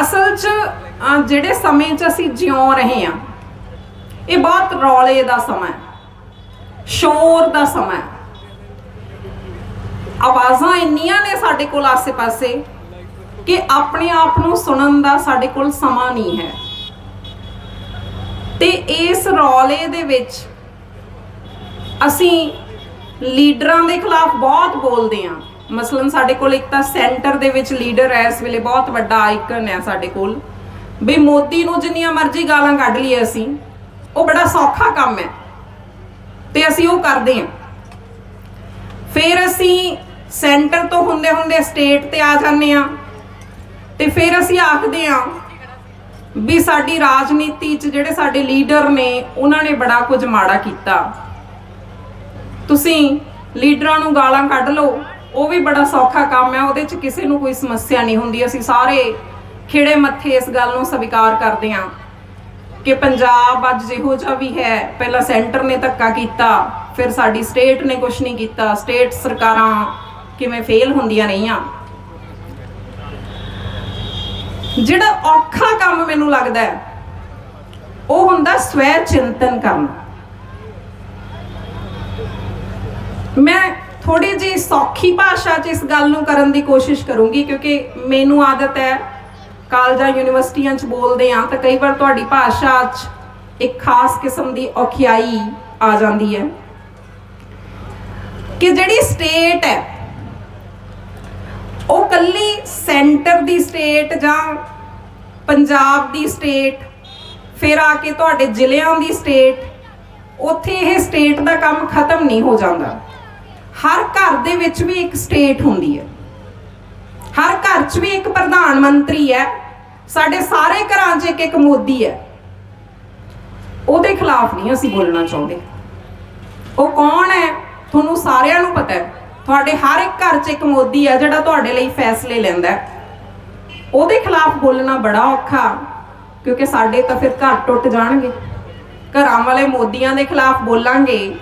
ਅਸਲ 'ਚ ਅਹ, ਜਿਹੜੇ ਸਮੇਂ 'ਚ ਅਸੀਂ ਜਿਉ ਰਹੇ ਹਾਂ ਇਹ ਬਹੁਤ ਰੌਲੇ ਦਾ ਸਮਾਂ ਹੈ ਸ਼ੋਰ ਦਾ ਸਮਾਂ ਹੈ। ਆਵਾਜ਼ਾਂ ਇੰਨੀਆਂ ਨੇ ਸਾਡੇ ਕੋਲ ਆਸੇ-ਪਾਸੇ ਕਿ ਆਪਣੇ ਆਪ ਨੂੰ ਸੁਣਨ ਦਾ ਸਾਡੇ ਕੋਲ ਸਮਾਂ ਨਹੀਂ ਹੈ। ਤੇ ਇਸ ਰੌਲੇ ਦੇ ਵਿੱਚ ਅਸੀਂ ਲੀਡਰਾਂ ਦੇ ਖਿਲਾਫ ਬਹੁਤ ਬੋਲਦੇ ਹਾਂ। ਮਸਲਨ ਸਾਡੇ ਕੋਲ ਇੱਕ ਤਾਂ ਸੈਂਟਰ ਦੇ ਵਿੱਚ ਲੀਡਰ ਹੈ, ਇਸ ਵੇਲੇ ਬਹੁਤ ਵੱਡਾ ਆਈਕਨ ਹੈ ਸਾਡੇ ਕੋਲ। ਵੀ ਮੋਦੀ ਨੂੰ ਜਿੰਨੀਆਂ ਮਰਜ਼ੀ ਗਾਲਾਂ ਕੱਢ ਲਈਏ ਅਸੀਂ, ਉਹ ਬੜਾ ਸੌਖਾ ਕੰਮ ਹੈ। ਤੇ ਅਸੀਂ ਉਹ ਕਰਦੇ ਹਾਂ। ਫਿਰ ਅਸੀਂ ਸੈਂਟਰ ਤੋਂ ਹੁੰਦੇ ਹੁੰਦੇ ਸਟੇਟ ਤੇ ਆ ਜਾਂਦੇ ਆ ਤੇ ਫਿਰ ਅਸੀਂ ਆਖਦੇ ਆ ਵੀ ਸਾਡੀ ਰਾਜਨੀਤੀ 'ਚ ਜਿਹੜੇ ਸਾਡੇ ਲੀਡਰ ਨੇ, ਉਹਨਾਂ ਨੇ ਬੜਾ ਕੁਝ ਮਾੜਾ ਕੀਤਾ। ਤੁਸੀਂ ਲੀਡਰਾਂ ਨੂੰ ਗਾਲਾਂ ਕੱਢ ਲਓ। ਉਹ ਵੀ ਬੜਾ ਸੌਖਾ ਕੰਮ ਹੈ, ਉਹਦੇ 'ਚ ਕਿਸੇ ਨੂੰ ਕੋਈ ਸਮੱਸਿਆ ਨਹੀਂ ਹੁੰਦੀ। ਅਸੀਂ ਸਾਰੇ ਖਿੜੇ ਮੱਥੇ ਇਸ ਗੱਲ ਨੂੰ ਸਵੀਕਾਰ ਕਰਦੇ ਹਾਂ ਕਿ ਪੰਜਾਬ ਅੱਜ ਜਿਹੋ ਜਿਹਾ ਵੀ ਹੈ, ਪਹਿਲਾਂ ਸੈਂਟਰ ਨੇ ਧੱਕਾ ਕੀਤਾ, ਫਿਰ ਸਾਡੀ ਸਟੇਟ ਨੇ ਕੁਝ ਨਹੀਂ ਕੀਤਾ, ਸਟੇਟ ਸਰਕਾਰਾਂ ਕਿਵੇਂ ਫੇਲ ਹੁੰਦੀਆਂ ਰਹੀਆਂ। ਜਿਹੜਾ ਔਖਾ ਕੰਮ ਮੈਨੂੰ ਲੱਗਦਾ ਹੈ, ਉਹ ਹੁੰਦਾ ਸਵੈ ਚਿੰਤਨ ਕਰਨਾ ਮੈਂ ਥੋੜੀ ਜਿਹੀ ਸੌਖੀ ਭਾਸ਼ਾ 'ਚ ਇਸ ਗੱਲ ਨੂੰ ਕਰਨ ਦੀ ਕੋਸ਼ਿਸ਼ ਕਰੂੰਗੀ, ਕਿਉਂਕਿ ਮੈਨੂੰ ਆਦਤ ਹੈ ਕਾਲਜਾਂ, ਯੂਨੀਵਰਸਿਟੀਆਂ 'ਚ ਬੋਲਦੇ ਆ, ਤਾਂ ਕਈ ਵਾਰ ਤੁਹਾਡੀ ਭਾਸ਼ਾ 'ਚ ਇੱਕ ਖਾਸ ਕਿਸਮ ਦੀ ਔਖਿਆਈ ਆ ਜਾਂਦੀ ਹੈ। ਕਿ ਜਿਹੜੀ ਸਟੇਟ ਹੈ, ਉਹ ਕੱਲੀ ਸੈਂਟਰ ਦੀ ਸਟੇਟ ਜਾਂ ਪੰਜਾਬ ਦੀ ਸਟੇਟ ਫਿਰ ਆ ਕੇ ਤੁਹਾਡੇ ਜ਼ਿਲ੍ਹਿਆਂ ਦੀ ਸਟੇਟ ਉੱਥੇ ਇਹ ਸਟੇਟ ਦਾ ਕੰਮ ਖਤਮ ਨਹੀਂ ਹੋ ਜਾਂਦਾ। ਹਰ ਘਰ ਦੇ ਵਿੱਚ ਵੀ ਇੱਕ ਸਟੇਟ ਹੁੰਦੀ ਹੈ। ਹਰ ਘਰ 'ਚ ਵੀ ਇੱਕ ਪ੍ਰਧਾਨ ਮੰਤਰੀ ਹੈ। ਸਾਡੇ ਸਾਰੇ ਘਰਾਂ 'ਚ ਇੱਕ ਇੱਕ ਮੋਦੀ ਹੈ। ਉਹਦੇ ਖਿਲਾਫ ਨਹੀਂ ਅਸੀਂ ਬੋਲਣਾ ਚਾਹੁੰਦੇ। ਉਹ ਕੌਣ ਹੈ? ਤੁਹਾਨੂੰ ਸਾਰਿਆਂ ਨੂੰ ਪਤਾ ਹੈ। ਤੁਹਾਡੇ ਹਰ ਇੱਕ ਘਰ 'ਚ ਇੱਕ ਮੋਦੀ ਹੈ ਜਿਹੜਾ ਤੁਹਾਡੇ ਲਈ ਫੈਸਲੇ ਲੈਂਦਾ ਹੈ। ਉਹਦੇ ਖਿਲਾਫ ਬੋਲਣਾ ਬੜਾ ਔਖਾ, ਕਿਉਂਕਿ ਸਾਡੇ ਤਾਂ ਫਿਰ ਘਰ ਟੁੱਟ ਜਾਣਗੇ। ਘਰਾਂ ਵਾਲੇ ਮੋਦੀਆਂ ਦੇ ਖਿਲਾਫ ਬੋਲਾਂਗੇ।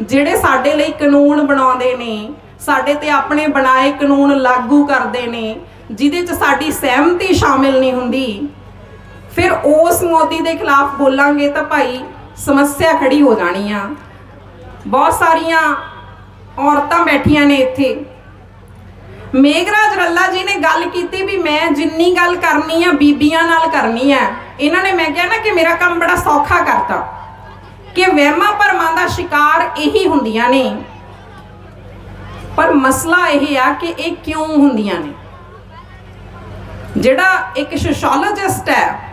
ਜਿਹੜੇ ਸਾਡੇ ਲਈ ਕਾਨੂੰਨ ਬਣਾਉਂਦੇ ਨੇ, ਸਾਡੇ ਤੇ ਆਪਣੇ ਬਣਾਏ ਕਾਨੂੰਨ ਲਾਗੂ ਕਰਦੇ ਨੇ, ਜਿਹਦੇ 'ਚ ਸਾਡੀ ਸਹਿਮਤੀ ਸ਼ਾਮਿਲ ਨਹੀਂ ਹੁੰਦੀ, ਫਿਰ ਉਸ ਮੋਦੀ ਦੇ ਖਿਲਾਫ ਬੋਲਾਂਗੇ ਤਾਂ ਭਾਈ ਸਮੱਸਿਆ ਖੜੀ ਹੋ ਜਾਣੀ ਆ। ਬਹੁਤ ਸਾਰੀਆਂ ਔਰਤਾਂ ਬੈਠੀਆਂ ਨੇ ਇੱਥੇ। ਮੇਘਰਾਜ ਰੱਲਾ ਜੀ ਨੇ ਗੱਲ ਕੀਤੀ ਵੀ ਮੈਂ ਜਿੰਨੀ ਗੱਲ ਕਰਨੀ ਆ, ਬੀਬੀਆਂ ਨਾਲ ਕਰਨੀ ਆ। ਇਹਨਾਂ ਨੇ ਮੈਂ ਕਿਹਾ ਨਾ ਕਿ ਮੇਰਾ ਕੰਮ ਬੜਾ ਸੌਖਾ ਕਰਤਾ। ਕਿ ਵਹਿਮਾਂ ਭਰਮਾਂ ਦਾ ਸ਼ਿਕਾਰ ਇਹੀ ਹੁੰਦੀਆਂ ਨੇ। ਪਰ ਮਸਲਾ ਇਹ ਆ ਕਿ ਇਹ ਕਿਉਂ ਹੁੰਦੀਆਂ ਨੇ? ਜਿਹੜਾ ਇੱਕ ਸੋਸ਼ੀਓਲੋਜਿਸਟ ਹੈ,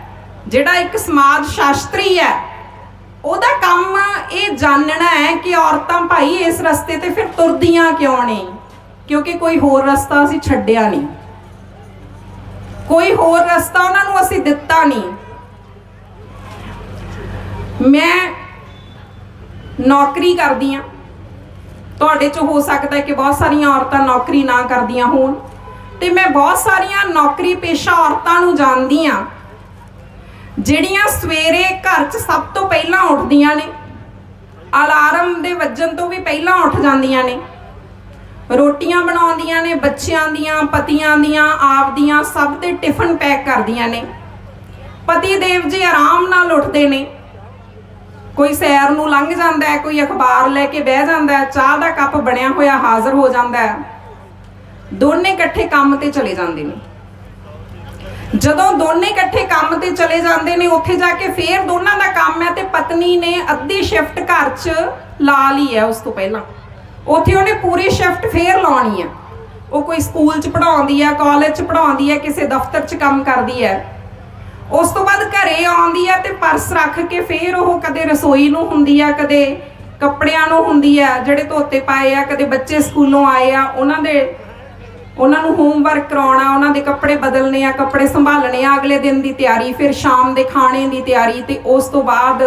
ਜਿਹੜਾ ਇੱਕ ਸਮਾਜ ਸ਼ਾਸਤਰੀ ਹੈ, ਉਹਦਾ ਕੰਮ ਇਹ ਜਾਣਨਾ ਹੈ ਕਿ ਔਰਤਾਂ ਭਾਈ ਇਸ ਰਸਤੇ ਤੇ ਫਿਰ ਤੁਰਦੀਆਂ ਕਿਉਂ ਨੇ? ਕਿਉਂਕਿ ਕੋਈ ਹੋਰ ਰਸਤਾ ਅਸੀਂ ਛੱਡਿਆ ਨਹੀਂ। ਕੋਈ ਹੋਰ ਰਸਤਾ ਉਹਨਾਂ ਨੂੰ ਅਸੀਂ ਦਿੱਤਾ ਨਹੀਂ। ਮੈਂ ਨੌਕਰੀ ਕਰਦੀ ਆ ਤੁਹਾਡੇ ਚ ਹੋ ਸਕਦਾ ਹੈ ਕਿ ਬਹੁਤ ਸਾਰੀਆਂ ਔਰਤਾਂ ਨੌਕਰੀ ਨਾ ਕਰਦੀਆਂ ਹੋਣ। ਤੇ ਮੈਂ ਬਹੁਤ ਸਾਰੀਆਂ ਨੌਕਰੀ ਪੇਸ਼ਾ ਔਰਤਾਂ ਨੂੰ ਜਾਣਦੀ ਆ ਜਿਹੜੀਆਂ ਸਵੇਰੇ ਘਰ 'ਚ ਸਭ ਤੋਂ ਪਹਿਲਾਂ ਉੱਠਦੀਆਂ ਨੇ। ਅਲਾਰਮ ਦੇ ਵੱਜਣ ਤੋਂ ਵੀ ਪਹਿਲਾਂ ਉੱਠ ਜਾਂਦੀਆਂ ਨੇ। ਰੋਟੀਆਂ ਬਣਾਉਂਦੀਆਂ ਨੇ, ਬੱਚਿਆਂ ਦੀਆਂ, ਪਤੀਆਂ ਦੀਆਂ ਆਪਦੀਆਂ ਸਭ ਦੇ ਟਿਫਨ ਪੈਕ ਕਰਦੀਆਂ ਨੇ। ਪਤੀ ਦੇਵ ਜੀ ਆਰਾਮ ਨਾਲ ਉੱਠਦੇ ਨੇ। ਕੋਈ ਸੈਰ ਨੂੰ ਲੰਘ ਜਾਂਦਾ ਹੈ, ਕੋਈ ਅਖਬਾਰ ਲੈ ਕੇ ਬਹਿ ਜਾਂਦਾ ਹੈ, ਚਾਹ ਦਾ ਕੱਪ ਬਣਿਆ ਹੋਇਆ ਹਾਜ਼ਰ ਹੋ ਜਾਂਦਾ ਹੈ। ਦੋਨੇ ਇਕੱਠੇ ਕੰਮ ਤੇ ਚਲੇ ਜਾਂਦੇ ਨੇ। ਜਦੋਂ ਦੋਨੇ ਇਕੱਠੇ ਕੰਮ ਤੇ ਚਲੇ ਜਾਂਦੇ ਨੇ, ਉੱਥੇ ਜਾ ਕੇ ਫੇਰ ਦੋਨਾਂ ਦਾ ਕੰਮ ਹੈ ਤੇ ਪਤਨੀ ਨੇ ਅੱਧੀ ਸ਼ਿਫਟ ਘਰ 'ਚ ਲਾ ਲਈ ਹੈ ਉਸ ਤੋਂ ਪਹਿਲਾਂ। ਉੱਥੇ ਉਹਨੇ ਪੂਰੀ ਸ਼ਿਫਟ ਫੇਰ ਲਾਉਣੀ ਹੈ। ਉਹ ਕੋਈ ਸਕੂਲ 'ਚ ਪੜਾਉਂਦੀ ਹੈ ਕਾਲਜ 'ਚ ਪੜਾਉਂਦੀ ਹੈ, ਕਿਸੇ ਦਫ਼ਤਰ 'ਚ ਕੰਮ ਕਰਦੀ ਹੈ। ਉਸ ਤੋਂ ਬਾਅਦ ਘਰੇ ਆਉਂਦੀ ਆ ਤੇ ਪਰਸ ਰੱਖ ਕੇ ਫੇਰ ਉਹ ਕਦੇ ਰਸੋਈ ਨੂੰ ਹੁੰਦੀ ਆ, ਕਦੇ ਕੱਪੜਿਆਂ ਨੂੰ ਹੁੰਦੀ ਆ, ਜਿਹੜੇ ਧੋਤੇ ਪਾਏ ਆ, ਕਦੇ ਬੱਚੇ ਸਕੂਲੋਂ ਆਏ ਆ, ਉਹਨਾਂ ਦੇ, ਉਹਨਾਂ ਨੂੰ ਹੋਮਵਰਕ ਕਰਾਉਣਾ, ਉਹਨਾਂ ਦੇ ਕੱਪੜੇ ਬਦਲਨੇ ਆ, ਕੱਪੜੇ ਸੰਭਾਲਣੇ ਆ, ਅਗਲੇ ਦਿਨ ਦੀ ਤਿਆਰੀ, ਫਿਰ ਸ਼ਾਮ ਦੇ ਖਾਣੇ ਦੀ ਤਿਆਰੀ ਤੇ ਉਸ ਤੋਂ ਬਾਅਦ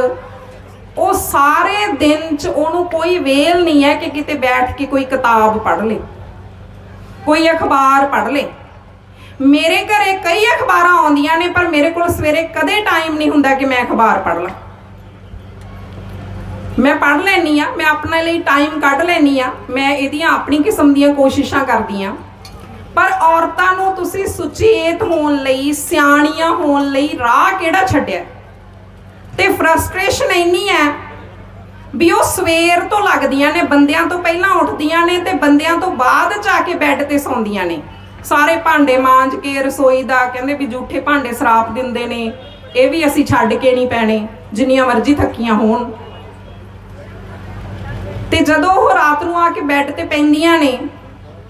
ਉਹ ਸਾਰੇ ਦਿਨ ਚ ਉਹਨੂੰ ਕੋਈ ਵੇਲ ਨਹੀਂ ਹੈ ਕਿ ਕਿਤੇ ਬੈਠ ਕੇ ਕੋਈ ਕਿਤਾਬ ਪੜ੍ਹ ਲੇ, ਕੋਈ ਅਖਬਾਰ ਪੜ੍ਹ ਲੇ। ਮੇਰੇ ਘਰੇ ਕਈ ਅਖਬਾਰਾਂ ਆਉਂਦੀਆਂ ਨੇ, ਪਰ ਮੇਰੇ ਕੋਲ ਸਵੇਰੇ ਕਦੇ ਟਾਈਮ ਨਹੀਂ ਹੁੰਦਾ ਕਿ ਮੈਂ ਅਖਬਾਰ ਪੜ੍ਹ ਲਾਂ। ਮੈਂ ਪੜ੍ਹ ਲੈਣੀ ਆ ਮੈਂ ਆਪਣੇ ਲਈ ਟਾਈਮ ਕੱਢ ਲੈਣੀ ਆ ਮੈਂ ਇਹਦੀਆਂ ਆਪਣੀ ਕਿਸਮ ਦੀਆਂ ਕੋਸ਼ਿਸ਼ਾਂ ਕਰਦੀ ਆ ਪਰ ਔਰਤਾਂ ਨੂੰ ਤੁਸੀਂ ਸੁਚੇਤ ਹੋਣ ਲਈ, ਸਿਆਣੀਆਂ ਹੋਣ ਲਈ ਰਾਹ ਕਿਹੜਾ ਛੱਡਿਆ? ਤੇ ਫਰਸਟ੍ਰੇਸ਼ਨ ਇੰਨੀ ਹੈ ਵੀ ਉਹ ਸਵੇਰ ਤੋਂ ਲੱਗਦੀਆਂ ਨੇ, ਬੰਦਿਆਂ ਤੋਂ ਪਹਿਲਾਂ ਉੱਠਦੀਆਂ ਨੇ ਤੇ ਬੰਦਿਆਂ ਤੋਂ ਬਾਅਦ ਜਾ ਕੇ ਬੈੱਡ ਤੇ ਸੌਂਦੀਆਂ ਨੇ। ਸਾਰੇ ਭਾਂਡੇ ਮਾਂਜ ਕੇ ਰਸੋਈ ਦਾ ਕਹਿੰਦੇ ਵੀ ਜੂਠੇ ਭਾਂਡੇ ਸਰਾਪ ਦਿੰਦੇ ਨੇ, ਇਹ ਵੀ ਅਸੀਂ ਛੱਡ ਕੇ ਨਹੀਂ ਪੈਣੇ, ਜਿੰਨੀਆਂ ਮਰਜ਼ੀ ਥੱਕੀਆਂ ਹੋਣ। ਤੇ ਜਦੋਂ ਉਹ ਰਾਤ ਨੂੰ ਆ ਕੇ ਬੈੱਡ ਤੇ ਪੈਂਦੀਆਂ ਨੇ,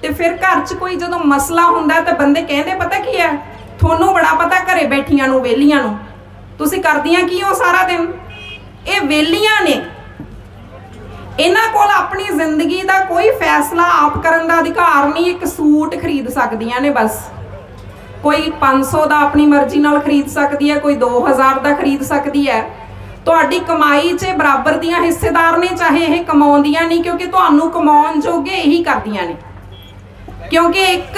ਤੇ ਫਿਰ ਘਰ 'ਚ ਕੋਈ ਜਦੋਂ ਮਸਲਾ ਹੁੰਦਾ ਤਾਂ ਬੰਦੇ ਕਹਿੰਦੇ, ਪਤਾ ਕੀ ਹੈ? ਤੁਹਾਨੂੰ ਬੜਾ ਪਤਾ ਘਰੇ ਬੈਠੀਆਂ ਨੂੰ ਵੇਲੀਆਂ ਨੂੰ। ਤੁਸੀਂ ਕਰਦੀਆਂ ਕੀ ਹੋ ਸਾਰਾ ਦਿਨ? ਇਹ ਵੇਲੀਆਂ ਨੇ। ਇਹਨਾਂ ਕੋਲ ਆਪਣੀ ਜ਼ਿੰਦਗੀ ਦਾ ਕੋਈ ਫੈਸਲਾ ਆਪ ਕਰਨ ਦਾ ਅਧਿਕਾਰ ਨਹੀਂ, ਇੱਕ ਸੂਟ ਖਰੀਦ ਸਕਦੀਆਂ ਨੇ ਬਸ। ਕੋਈ 500 ਦਾ ਆਪਣੀ ਮਰਜ਼ੀ ਨਾਲ ਖਰੀਦ ਸਕਦੀ ਹੈ, ਕੋਈ 2000 ਦਾ ਖਰੀਦ ਸਕਦੀ ਹੈ। ਤੁਹਾਡੀ ਕਮਾਈ 'ਚ ਬਰਾਬਰ ਦੀਆਂ ਹਿੱਸੇਦਾਰ ਨੇ, ਚਾਹੇ ਇਹ ਕਮਾਉਂਦੀਆਂ ਨਹੀਂ, ਕਿਉਂਕਿ ਤੁਹਾਨੂੰ ਕਮਾਉਣ ਜੋਗੇ ਇਹੀ ਕਰਦੀਆਂ ਨੇ। ਕਿਉਂਕਿ ਇੱਕ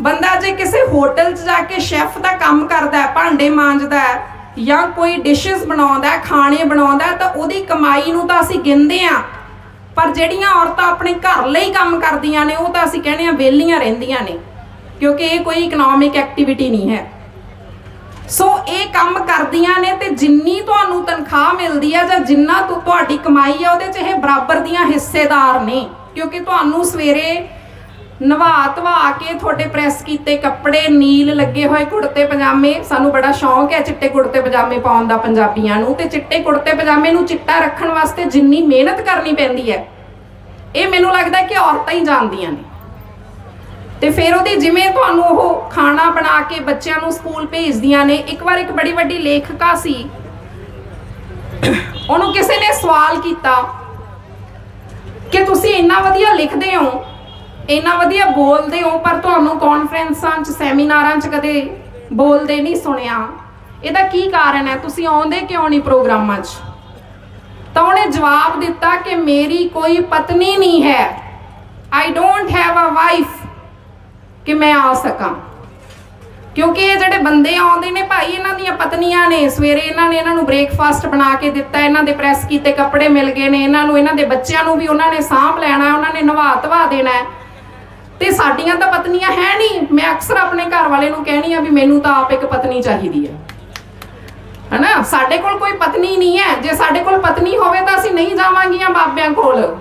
ਬੰਦਾ ਜੇ ਕਿਸੇ ਹੋਟਲ 'ਚ ਜਾ ਕੇ ਸ਼ੈਫ ਦਾ ਕੰਮ ਕਰਦਾ ਹੈ, ਭਾਂਡੇ ਮਾਂਜਦਾ ਹੈ, ਜਾਂ ਕੋਈ ਡਿਸ਼ਸ ਬਣਾਉਂਦਾ ਹੈ, ਖਾਣੇ ਬਣਾਉਂਦਾ ਤਾਂ ਉਹਦੀ ਕਮਾਈ ਨੂੰ ਤਾਂ ਅਸੀਂ ਗਿਣਦੇ ਆ ਪਰ ਜਿਹੜੀਆਂ ਔਰਤਾਂ ਆਪਣੇ ਘਰ ਲਈ ਕੰਮ ਕਰਦੀਆਂ ਨੇ, ਉਹ ਤਾਂ ਅਸੀਂ ਕਹਿੰਦੇ ਆ ਵਿਹਲੀਆਂ ਰਹਿੰਦੀਆਂ ਨੇ, ਕਿਉਂਕਿ ਇਹ ਕੋਈ ਇਕਨੋਮਿਕ ਐਕਟੀਵਿਟੀ ਨਹੀਂ ਹੈ। ਸੋ ਇਹ ਕੰਮ ਕਰਦੀਆਂ ਨੇ ਤੇ ਜਿੰਨੀ ਤੁਹਾਨੂੰ ਤਨਖਾਹ ਮਿਲਦੀ ਆ ਜਾਂ ਜਿੰਨਾ ਤੁ- ਤੁਹਾਡੀ ਕਮਾਈ ਆ, ਉਹਦੇ 'ਚ ਇਹ ਬਰਾਬਰ ਦੀਆਂ ਹਿੱਸੇਦਾਰ ਨੇ, ਕਿਉਂਕਿ ਤੁਹਾਨੂੰ ਸਵੇਰੇ ਨਵਾ ਧਵਾ ਕੇ ਤੁਹਾਡੇ ਪ੍ਰੈਸ ਕੀਤੇ ਕੱਪੜੇ, ਨੀਲ ਲੱਗੇ ਹੋਏ ਕੁੜਤੇ, ਪਜਾਮੇ। ਸਾਨੂੰ ਬੜਾ ਸ਼ੌਂਕ ਹੈ ਚਿੱਟੇ ਕੁੜਤੇ, ਪਜਾਮੇ ਪਾਉਣ ਦਾ ਪੰਜਾਬੀਆਂ ਨੂੰ। ਤੇ ਚਿੱਟੇ ਕੁੜਤੇ, ਪਜਾਮੇ ਨੂੰ ਚਿੱਟਾ ਰੱਖਣ ਵਾਸਤੇ ਜਿੰਨੀ ਮਿਹਨਤ ਕਰਨੀ ਪੈਂਦੀ ਹੈ, ਇਹ ਮੈਨੂੰ ਲੱਗਦਾ ਕਿ ਔਰਤਾਂ ਹੀ ਜਾਣਦੀਆਂ ਨੇ। ਤੇ ਫਿਰ ਉਹਦੀ ਜਿਵੇਂ ਤੁਹਾਨੂੰ ਉਹ ਖਾਣਾ ਬਣਾ ਕੇ ਬੱਚਿਆਂ ਨੂੰ ਸਕੂਲ ਭੇਜਦੀਆਂ ਨੇ, ਇੱਕ ਵਾਰ ਇੱਕ ਬੜੀ ਵੱਡੀ ਲੇਖਕਾ ਸੀ। ਉਹਨੂੰ ਕਿਸੇ ਨੇ ਸਵਾਲ ਕੀਤਾ ਕਿ ਤੁਸੀਂ ਇੰਨਾ ਵਧੀਆ ਲਿਖਦੇ ਹੋ ਇੰਨਾ ਵਧੀਆ ਬੋਲਦੇ ਹੋ, ਪਰ ਤੁਹਾਨੂੰ ਕਾਨਫਰੰਸਾਂ 'ਚ ਸੈਮੀਨਾਰਾਂ 'ਚ ਕਦੇ ਬੋਲਦੇ ਨਹੀਂ ਸੁਣਿਆ। ਇਹਦਾ ਕੀ ਕਾਰਨ ਹੈ? ਤੁਸੀਂ ਆਉਂਦੇ ਕਿਉਂ ਨਹੀਂ ਪ੍ਰੋਗਰਾਮਾਂ 'ਚ? ਤਾਂ ਉਹਨੇ ਜਵਾਬ ਦਿੱਤਾ ਕਿ ਮੇਰੀ ਕੋਈ ਪਤਨੀ ਨਹੀਂ ਹੈ। I don't have a wife ਕਿ ਮੈਂ ਆ ਸਕਾਂ। ਕਿਉਂਕਿ ਇਹ ਜਿਹੜੇ ਬੰਦੇ ਆਉਂਦੇ ਨੇ ਭਾਈ, ਇਹਨਾਂ ਦੀਆਂ ਪਤਨੀਆਂ ਨੇ, ਸਵੇਰੇ ਇਹਨਾਂ ਨੇ ਇਹਨਾਂ ਨੂੰ ਬ੍ਰੇਕਫਾਸਟ ਬਣਾ ਕੇ ਦਿੱਤਾ, ਇਹਨਾਂ ਦੇ ਪ੍ਰੈਸ ਕੀਤੇ ਕੱਪੜੇ ਮਿਲ ਗਏ ਨੇ, ਇਹਨਾਂ ਨੂੰ, ਇਹਨਾਂ ਦੇ ਬੱਚਿਆਂ ਨੂੰ ਵੀ ਉਹਨਾਂ ਨੇ ਸਾਂਭ ਲੈਣਾ, ਉਹਨਾਂ ਨੇ ਨਵਾ ਧਵਾ ਦੇਣਾ ਤੇ ਸਾਡੀਆਂ ਤਾਂ ਪਤਨੀਆਂ ਹੈ ਨਹੀਂ। ਮੈਂ ਅਕਸਰ ਆਪਣੇ ਘਰ ਵਾਲੇ ਨੂੰ ਕਹਿਣੀ ਆ ਵੀ ਮੈਨੂੰ ਤਾਂ ਆਪ ਇੱਕ ਪਤਨੀ ਚਾਹੀਦੀ ਹੈ ਹਨਾ? ਸਾਡੇ ਕੋਲ ਕੋਈ ਪਤਨੀ ਨਹੀਂ ਹੈ। ਜੇ ਸਾਡੇ ਕੋਲ ਪਤਨੀ ਹੋਵੇ ਤਾਂ ਅਸੀਂ ਨਹੀਂ ਜਾਵਾਂਗੀਆਂ ਬਾਬਿਆਂ ਕੋਲ।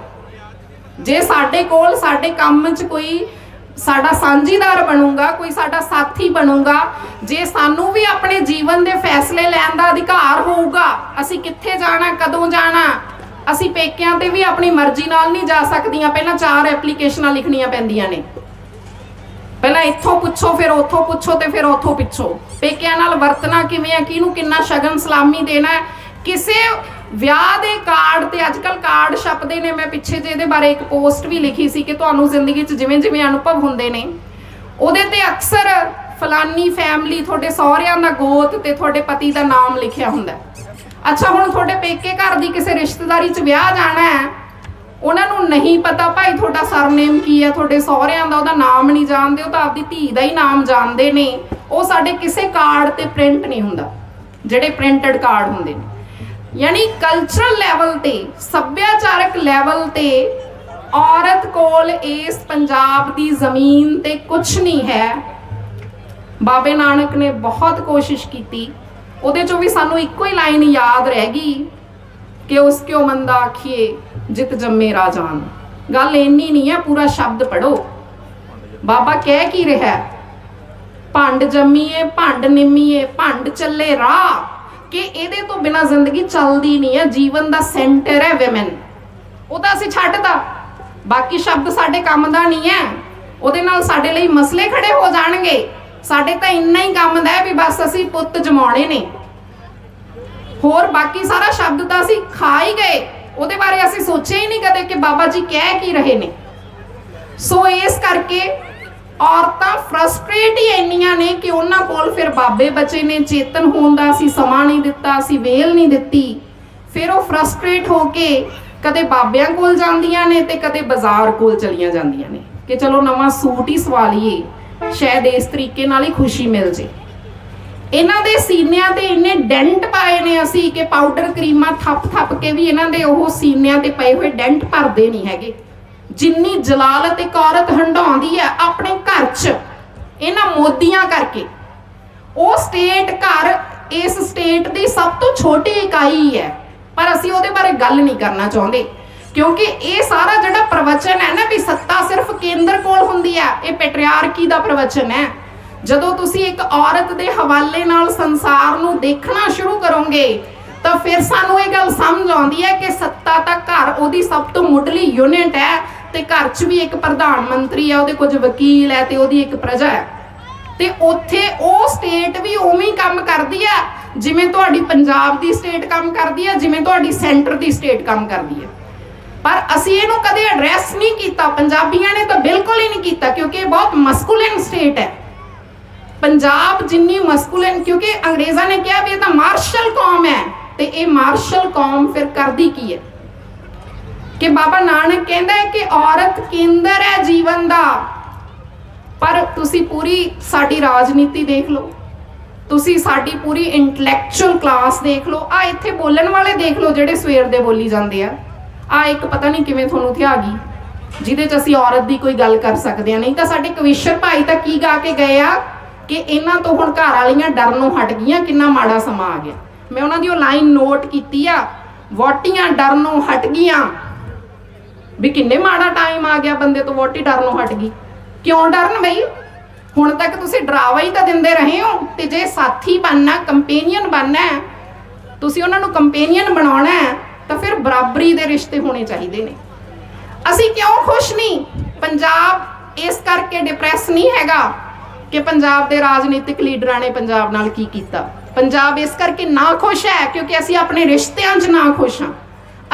ਜੇ ਸਾਡੇ ਕੋਲ ਸਾਡੇ ਕੰਮ 'ਚ ਕੋਈ ਸਾਡਾ ਸਾਂਝੀਦਾਰ ਬਣੂਗਾ, ਕੋਈ ਸਾਡਾ ਸਾਥੀ ਬਣੂਗਾ, ਜੇ ਸਾਨੂੰ ਵੀ ਆਪਣੇ ਜੀਵਨ ਦੇ ਫੈਸਲੇ ਲੈਣ ਦਾ ਅਧਿਕਾਰ ਹੋਊਗਾ, ਅਸੀਂ ਕਿੱਥੇ ਜਾਣਾ, ਕਦੋਂ ਜਾਣਾ? ਅਸੀਂ ਪੇਕਿਆਂ ਤੇ ਵੀ ਆਪਣੀ ਮਰਜ਼ੀ ਨਾਲ ਨਹੀਂ ਜਾ ਸਕਦੀਆਂ। ਪਹਿਲਾਂ ਚਾਰ ਐਪਲੀਕੇਸ਼ਨਾਂ ਲਿਖਣੀਆਂ ਪੈਂਦੀਆਂ ਨੇ। ਪਹਿਲਾਂ ਇੱਥੋਂ ਪੁੱਛੋ, ਫਿਰ ਉੱਥੋਂ ਪੁੱਛੋ ਤੇ ਫਿਰ ਉੱਥੋਂ ਪਿੱਛੋ। ਪੇਕਿਆਂ ਨਾਲ ਵਰਤਣਾ ਕਿਵੇਂ ਆ? ਕਿਹਨੂੰ ਕਿੰਨਾ ਸ਼ਗਨ, ਸਲਾਮੀ ਦੇਣਾ ਕਿਸੇ ਵਿਆਹ ਦੇ ਕਾਰਡ ਤੇ ਅੱਜਕੱਲ ਕਾਰਡ ਛਪਦੇ ਨੇ। ਮੈਂ ਪਿੱਛੇ ਜੇ ਇਹਦੇ ਬਾਰੇ ਇੱਕ ਪੋਸਟ ਵੀ ਲਿਖੀ ਸੀ ਕਿ ਤੁਹਾਨੂੰ ਜ਼ਿੰਦਗੀ 'ਚ ਜਿਵੇਂ ਜਿਵੇਂ ਅਨੁਭਵ ਹੁੰਦੇ ਨੇ, ਉਹਦੇ ਤੇ ਅਕਸਰ ਫਲਾਨੀ ਫੈਮਿਲੀ ਤੁਹਾਡੇ ਸਹੁਰਿਆਂ ਦਾ ਗੋਤ ਤੇ ਤੁਹਾਡੇ ਪਤੀ ਦਾ ਨਾਮ ਲਿਖਿਆ ਹੁੰਦਾ ਹੈ। ਅੱਛਾ, ਹੁਣ ਤੁਹਾਡੇ ਪੇਕੇ ਘਰ ਦੀ ਕਿਸੇ ਰਿਸ਼ਤੇਦਾਰੀ 'ਚ ਵਿਆਹ ਜਾਣਾ ਹੈ, ਉਹਨਾਂ ਨੂੰ ਨਹੀਂ ਪਤਾ ਭਾਈ ਤੁਹਾਡਾ ਸਰਨੇਮ ਕੀ ਹੈ, ਤੁਹਾਡੇ ਸਹੁਰਿਆਂ ਦਾ ਉਹਦਾ ਨਾਮ ਨਹੀਂ ਜਾਣਦੇ, ਉਹ ਤਾਂ ਆਪਦੀ ਧੀ ਦਾ ਹੀ ਨਾਮ ਜਾਣਦੇ ਨੇ। ਉਹ ਸਾਡੇ ਕਿਸੇ ਕਾਰਡ ਤੇ ਪ੍ਰਿੰਟ ਨਹੀਂ ਹੁੰਦਾ, ਜਿਹੜੇ ਪ੍ਰਿੰਟਡ ਕਾਰਡ ਹੁੰਦੇ ਨੇ। ਯਾਨੀ ਕਲਚਰਲ ਲੈਵਲ ਤੇ, ਸੱਭਿਆਚਾਰਕ ਲੈਵਲ ਤੇ ਔਰਤ ਕੋਲ ਇਸ ਪੰਜਾਬ ਦੀ ਜ਼ਮੀਨ ਤੇ ਕੁਝ ਨਹੀਂ ਹੈ। ਬਾਬੇ ਨਾਨਕ ਨੇ ਬਹੁਤ ਕੋਸ਼ਿਸ਼ ਕੀਤੀ। ਉਹਦੇ ਚੋਂ ਵੀ ਸਾਨੂੰ ਇੱਕੋ ਹੀ ਲਾਈਨ ਯਾਦ ਰਹਿ ਗਈ ਕਿ ਉਸ ਕਿਉ ਮੰਦਾ ਆਖੀਏ, ਜਿਤ ਜੰਮੇ ਰਾਜਾਨ ਗੱਲ ਇੰਨੀ ਨਹੀਂ ਹੈ, ਪੂਰਾ ਸ਼ਬਦ ਪੜੋ ਬਾਬਾ ਕਹਿ ਕੀ ਰਿਹਾ ਹੈ? ਭੰਡ ਜੰਮੀਏ, ਭੰਡ ਨਿੰਮੀਏ, ਭੰਡ ਚੱਲੇ ਰਾਹ। ਕਿ ਇਹਦੇ ਤੋਂ ਬਿਨਾ ਜ਼ਿੰਦਗੀ ਚੱਲਦੀ ਨਹੀਂ ਹੈ, ਜੀਵਨ ਦਾ ਸੈਂਟਰ ਹੈ ਔਮਨ ਉਹ ਤਾਂ ਅਸੀਂ ਛੱਡਦਾ ਬਾਕੀ ਸ਼ਬਦ ਸਾਡੇ ਕੰਮ ਦਾ ਨਹੀਂ ਹੈ। ਉਹਦੇ ਨਾਲ ਸਾਡੇ ਲਈ ਮਸਲੇ ਖੜੇ ਹੋ ਜਾਣਗੇ। ਸਾਡੇ ਤਾਂ ਇੰਨਾ ਹੀ ਕੰਮ ਦਾ ਵੀ ਬਸ ਅਸੀਂ ਪੁੱਤ ਜਮਾਉਣੇ ਨੇ। ਹੋਰ ਬਾਕੀ ਸਾਰਾ ਸ਼ਬਦ ਤਾਂ ਅਸੀਂ ਖਾ ਹੀ ਗਏ। ਉਹਦੇ ਬਾਰੇ ਅਸੀਂ ਸੋਚਿਆ ਹੀ ਨਹੀਂ ਕਦੇ ਕਿ ਬਾਬਾ ਜੀ ਕਹਿ ਕੀ ਰਹੇ ਨੇ। ਸੋ ਇਸ ਕਰਕੇ ਔਰਤਾਂ ਫਰਸਟ੍ਰੇਟ ਹੀ ਇੰਨੀਆਂ ਨੇ ਕਿ ਉਹਨਾਂ ਕੋਲ ਫਿਰ ਬਾਬੇ ਬਚੇ ਨੇ, ਚੇਤਨ ਹੋਣ ਦਾ ਅਸੀਂ ਸਮਾਂ ਨਹੀਂ ਦਿੱਤਾ, ਅਸੀਂ ਵੇਲ ਨਹੀਂ ਦਿੱਤੀ। ਫਿਰ ਉਹ ਫਰਸਟ੍ਰੇਟ ਹੋ ਕੇ ਕਦੇ ਬਾਬਿਆਂ ਕੋਲ ਜਾਂਦੀਆਂ ਨੇ ਤੇ ਕਦੇ ਬਾਜ਼ਾਰ ਕੋਲ ਚਲੀਆਂ ਜਾਂਦੀਆਂ ਨੇ। ਕਿ ਚਲੋ ਨਵਾਂ ਸੂਟ ਹੀ ਸਵਾ ਲਈਏ। ਸ਼ਾਇਦ ਇਸ ਤਰੀਕੇ ਨਾਲ ਹੀ ਖੁਸ਼ੀ ਮਿਲ ਜੇ। ਇਹਨਾਂ ਦੇ ਸੀਨਿਆਂ ਤੇ ਇੰਨੇ ਡੈਂਟ ਪਾਏ ਨੇ ਅਸੀਂ ਕਿ ਪਾਊਡਰ ਕਰੀਮਾਂ ਥੱਪ ਥੱਪ ਕੇ ਵੀ ਇਹਨਾਂ ਦੇ ਉਹ ਸੀਨਿਆਂ ਤੇ ਪਏ ਹੋਏ ਡੈਂਟ ਭਰਦੇ ਨਹੀਂ ਹੈਗੇ। ਜਿੰਨੀ ਜਲਾਲਤ ਇੱਕ ਔਰਤ ਹੰਡਾਉਂਦੀ ਹੈ ਆਪਣੇ ਘਰ 'ਚ, ਇਹਨਾਂ ਮੋਦੀਆਂ ਕਰਕੇ। ਉਹ ਸਟੇਟ ਘਰ, ਇਸ ਸਟੇਟ ਦੀ ਸਭ ਤੋਂ ਛੋਟੀ ਇਕਾਈ ਹੈ, ਪਰ ਅਸੀਂ ਉਹਦੇ ਬਾਰੇ ਗੱਲ ਨਹੀਂ ਕਰਨਾ ਚਾਹੁੰਦੇ। ਕਿਉਂਕਿ ਇਹ ਸਾਰਾ ਜਿਹੜਾ ਪ੍ਰਵਚਨ ਹੈ ਨਾ ਵੀ ਸੱਤਾ ਸਿਰਫ ਕੇਂਦਰ ਕੋਲ ਹੁੰਦੀ ਹੈ, ਇਹ ਪੈਟਰੀਆਰਕੀ ਦਾ ਪ੍ਰਵਚਨ ਹੈ। ਜਦੋਂ ਤੁਸੀਂ ਇੱਕ ਔਰਤ ਦੇ ਹਵਾਲੇ ਨਾਲ ਸੰਸਾਰ ਨੂੰ ਦੇਖਣਾ ਸ਼ੁਰੂ ਕਰੋਗੇ, ਤਾਂ ਫਿਰ ਸਾਨੂੰ ਇਹ ਗੱਲ ਸਮਝ ਆਉਂਦੀ ਹੈ ਕਿ ਸੱਤਾ ਤਾਂ ਘਰ ਉਹਦੀ ਸਭ ਤੋਂ ਮੁੱਢਲੀ ਯੂਨਿਟ ਹੈ ਤੇ ਘਰ 'ਚ ਵੀ ਇੱਕ ਪ੍ਰਧਾਨ ਮੰਤਰੀ ਹੈ, ਉਹਦੇ ਕੁਝ ਵਕੀਲ ਹੈ ਤੇ ਉਹਦੀ ਇੱਕ ਪ੍ਰਜਾ ਹੈ। ਤੇ ਉੱਥੇ ਉਹ ਸਟੇਟ ਵੀ ਉਵੇਂ ਹੀ ਕੰਮ ਕਰਦੀ ਹੈ, ਜਿਵੇਂ ਤੁਹਾਡੀ ਪੰਜਾਬ ਦੀ ਸਟੇਟ ਕੰਮ ਕਰਦੀ ਹੈ, ਜਿਵੇਂ ਤੁਹਾਡੀ ਸੈਂਟਰ ਦੀ ਸਟੇਟ ਕੰਮ ਕਰਦੀ ਹੈ। ਪਰ ਅਸੀਂ ਇਹਨੂੰ ਕਦੇ ਐਡਰੈਸ ਨਹੀਂ ਕੀਤਾ, ਪੰਜਾਬੀਆਂ ਨੇ ਤਾਂ ਬਿਲਕੁਲ ਹੀ ਨਹੀਂ ਕੀਤਾ, ਕਿਉਂਕਿ ਇਹ ਬਹੁਤ ਮਸਕੂਲਨ ਸਟੇਟ ਹੈ। ਪੰਜਾਬ ਜਿੰਨੀ ਮਸਕੂਲਨ ਕਿਉਂਕਿ ਅੰਗਰੇਜ਼ਾਂ ਨੇ ਕਿਹਾ ਵੀ ਇਹ ਤਾਂ ਮਾਰਸ਼ਲ ਕੌਮ ਹੈ, ਤੇ ਇਹ ਮਾਰਸ਼ਲ ਕੌਮ ਫਿਰ ਕਰਦੀ ਕੀ ਹੈ? ਕਿ ਬਾਬਾ ਨਾਨਕ ਕਹਿੰਦਾ ਹੈ ਕਿ ਔਰਤ ਕੇਂਦਰ ਹੈ ਜੀਵਨ ਦਾ, ਪਰ ਤੁਸੀਂ ਪੂਰੀ ਸਾਡੀ ਰਾਜਨੀਤੀ ਦੇਖ ਲਓ, ਤੁਸੀਂ ਸਾਡੀ ਪੂਰੀ ਇੰਟੈਲੈਕਚੁਅਲ ਕਲਾਸ ਦੇਖ ਲਓ ਆ ਇੱਥੇ ਬੋਲਣ ਵਾਲੇ ਦੇਖ ਲਓ ਜਿਹੜੇ ਸਵੇਰ ਦੇ ਬੋਲੀ ਜਾਂਦੇ ਆ। ਆ ਇੱਕ ਪਤਾ ਨਹੀਂ ਕਿਵੇਂ ਤੁਹਾਨੂੰ ਇੱਥੇ ਆ ਗਈ ਜਿਹਦੇ 'ਚ ਅਸੀਂ ਔਰਤ ਦੀ ਕੋਈ ਗੱਲ ਕਰ ਸਕਦੇ ਆ ਨਹੀਂ ਤਾਂ ਸਾਡੇ ਕਵੀਸ਼ਰ ਭਾਈ ਤਾਂ ਕੀ ਗਾ ਕੇ ਗਏ ਆ ਕਿ ਇਹਨਾਂ ਤੋਂ ਹੁਣ ਘਰ ਵਾਲੀਆਂ ਡਰਨੋਂ ਹਟ ਗਈਆਂ ਕਿੰਨਾ ਮਾੜਾ ਸਮਾਂ ਆ ਗਿਆ। ਮੈਂ ਉਹਨਾਂ ਦੀ ਉਹ ਲਾਈਨ ਨੋਟ ਕੀਤੀ ਆ ਵੋਟੀਆਂ ਡਰਨੋਂ ਹਟ ਗਈਆਂ। ਵੀ ਕਿੰਨੇ ਮਾੜਾ ਟਾਈਮ ਆ ਗਿਆ ਬੰਦੇ ਤੋਂ ਵੋਟੀ ਡਰਨੋਂ ਹਟ ਗਈ। ਕਿਉਂ ਡਰਨ ਬਈ? ਹੁਣ ਤੱਕ ਤੁਸੀਂ ਡਰਾਵਾ ਹੀ ਤਾਂ ਦਿੰਦੇ ਰਹੇ ਹੋ ਤੇ ਜੇ ਸਾਥੀ ਬਣਨਾ ਕੰਪੇਨੀਅਨ ਬਣਨਾ ਤੁਸੀਂ ਉਹਨਾਂ ਨੂੰ ਕੰਪੇਨੀਅਨ ਬਣਾਉਣਾ ਹੈ, ਤਾਂ ਫਿਰ ਬਰਾਬਰੀ ਦੇ ਰਿਸ਼ਤੇ ਹੋਣੇ ਚਾਹੀਦੇ ਨੇ। ਅਸੀਂ ਕਿਉਂ ਖੁਸ਼ ਨਹੀਂ? ਪੰਜਾਬ ਇਸ ਕਰਕੇ ਡਿਪਰੈਸ ਨਹੀਂ ਹੈਗਾ ਕਿ ਪੰਜਾਬ ਦੇ ਰਾਜਨੀਤਿਕ ਲੀਡਰਾਂ ਨੇ ਪੰਜਾਬ ਨਾਲ ਕੀ ਕੀਤਾ। ਪੰਜਾਬ ਇਸ ਕਰਕੇ ਨਾ ਖੁਸ਼ ਹੈ ਕਿਉਂਕਿ ਅਸੀਂ ਆਪਣੇ ਰਿਸ਼ਤਿਆਂ 'ਚ ਨਾ ਖੁਸ਼ ਹਾਂ।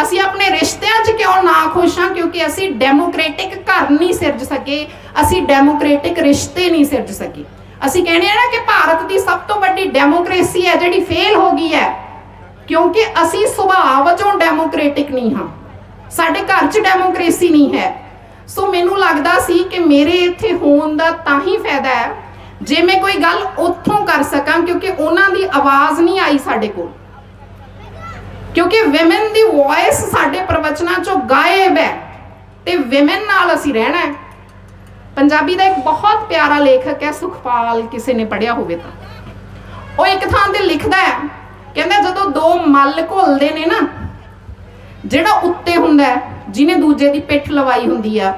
ਅਸੀਂ ਆਪਣੇ ਰਿਸ਼ਤਿਆਂ 'ਚ ਕਿਉਂ ਨਾ ਖੁਸ਼ ਹਾਂ? ਕਿਉਂਕਿ ਅਸੀਂ ਡੈਮੋਕ੍ਰੈਟਿਕ ਘਰ ਨਹੀਂ ਸਿਰਜ ਸਕੇ, ਅਸੀਂ ਡੈਮੋਕ੍ਰੈਟਿਕ ਰਿਸ਼ਤੇ ਨਹੀਂ ਸਿਰਜ ਸਕੇ। ਅਸੀਂ ਕਹਿੰਦੇ ਆ ਨਾ ਕਿ ਭਾਰਤ ਦੀ ਸਭ ਤੋਂ ਵੱਡੀ ਡੈਮੋਕ੍ਰੇਸੀ ਹੈ ਜਿਹੜੀ ਫੇਲ ਹੋ ਗਈ ਹੈ। ਕਿਉਂਕਿ ਅਸੀਂ ਸੁਭਾਅ ਵਜੋਂ ਡੈਮੋਕ੍ਰੈਟਿਕ ਨਹੀਂ ਹਾਂ। ਸਾਡੇ ਘਰ 'ਚ ਡੈਮੋਕ੍ਰੇਸੀ ਨਹੀਂ ਹੈ। ਸੋ ਮੈਨੂੰ ਲੱਗਦਾ ਸੀ ਕਿ ਮੇਰੇ ਇੱਥੇ ਹੋਣ ਦਾ ਤਾਂ ਹੀ ਫਾਇਦਾ ਹੈ, ਜੇ ਮੈਂ ਕੋਈ ਗੱਲ ਉੱਥੋਂ ਕਰ ਸਕਾਂ, ਕਿਉਂਕਿ ਉਹਨਾਂ ਦੀ ਆਵਾਜ਼ ਨਹੀਂ ਆਈ ਸਾਡੇ ਕੋਲ। ਕਿਉਂਕਿ ਔਮਨ ਦੀ ਵੌਇਸ ਸਾਡੇ ਪ੍ਰਵਚਨਾਂ ਚੋਂ ਗਾਇਬ ਹੈ ਤੇ ਔਮਨ ਨਾਲ ਅਸੀਂ ਰਹਿਣਾ ਹੈ। ਪੰਜਾਬੀ ਦਾ ਇੱਕ ਬਹੁਤ ਪਿਆਰਾ ਲੇਖਕ ਹੈ, ਸੁਖਪਾਲ, ਕਿਸੇ ਨੇ ਪੜਿਆ ਹੋਵੇ ਤਾਂ। ਉਹ ਇੱਕ ਥਾਂ ਤੇ ਲਿਖਦਾ ਹੈ ਕਹਿੰਦਾ ਜਦੋਂ ਦੋ ਮੱਲ ਘੁਲਦੇ ਨੇ ਨਾ ਜਿਹੜਾ ਉੱਤੇ ਹੁੰਦਾ ਜਿਹਨੇ ਦੂਜੇ ਦੀ ਪਿੱਠ ਲਵਾਈ ਹੁੰਦੀ ਆ